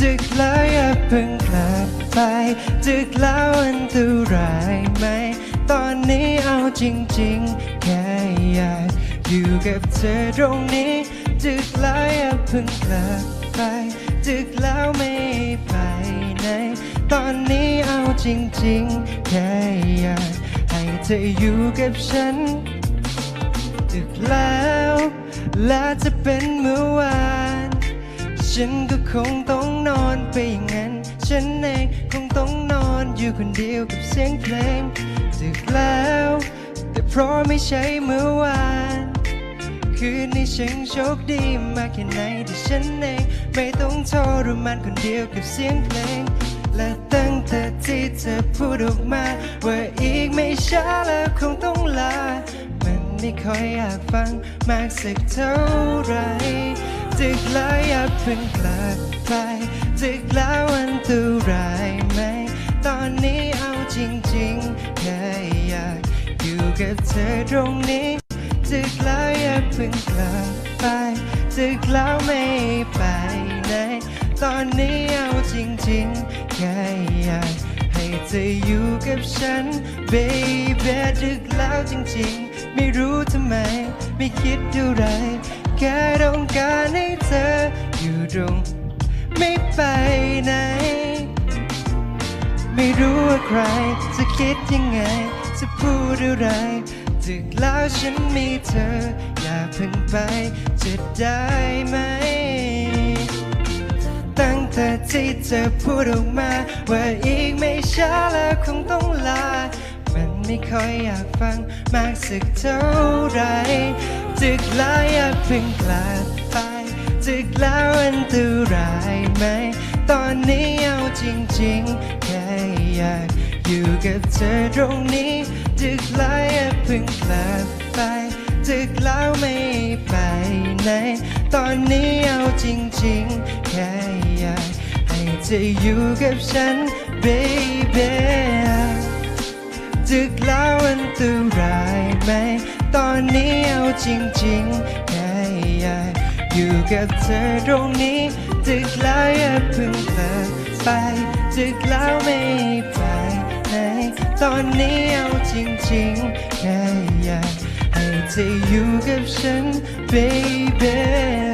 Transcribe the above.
ดึกแล้วอย่าเพิ่งกลับไป ดึกแล้วอันตรายไหม ตอนนี้เอาจริงๆ แค่อยากอยู่กับเธอตรงนี้ ดึกแล้วอย่าเพิ่งกลับไป ดึกแล้วไม่ไปไหน ตอนนี้เอาจริงๆ แค่อยากให้เธออยู่กับฉัน ดึกแล้ว และจะเป็นเมื่อวาน ฉันก็คงต้องนอนไปอย่างนั้น ฉันเองคงต้องนอนอยู่คนเดียวกับเสียงเพลงดึกแล้ว แต่เพราะไม่ใช่เมื่อวาน คืนนี้ฉันโชคดีมากแค่ไหนที่ฉันเองไม่ต้องทรมานคนเดียวกับเสียงเพลงและตั้งแต่ที่เธอพูดออกมาว่า ไม่ค่อยอยากฟังมากสักเท่าไรดึกแล้วอย่าเพิ่งกลับไปดึกแล้วอันตรายไหม ตอนนี้เอาจริงๆแค่อยากอยู่กับเธอตรงนี้ดึกแล้วอย่าเพิ่งกลับไปดึกแล้วไม่ไปไหนตอนนี้เอาจริงๆแค่อยากให้เธออยู่กับฉัน baby ดึกแล้วจริงๆ ไม่รู้ทำไม ไม่คิดดูไรแค่ต้องการให้เธออยู่ตรงไม่ไปไหน ไม่รู้ว่าใครจะคิดยังไง จะพูดอะไรดึกแล้วฉันมีเธอ อย่าเพิ่งไปจะได้ไหม ตั้งแต่ที่เธอพูดออกมา ว่าอีกไม่ช้าแล้วคงต้อง ลามันไม่ค่อยอยากฟังมากสักเท่าไรดึกแล้วอยาเพิ่งกลับไปดึกแล้วอันตรายไหม ตอนนี้เอาจริงๆแค่อยากอยู่กับเธอตรงนี้ดึกแล้วอยาเพิ่งกลับไปดึกแล้วไม่ไปไหน ตอนนี้เอาจริงๆแค่อยากให้เธออยู่กับฉัน baby ดึกแล้วอันตรายไหม ตอนนี้เอาจริงๆแค่อยากอยู่กับเธอตรงนี้ ดึกแล้วอย่าเพิ่งเลิกไป ดึกแล้วไม่ไปไหน ตอนนี้เอาจริงๆแค่อยากให้เธออยู่กับฉัน baby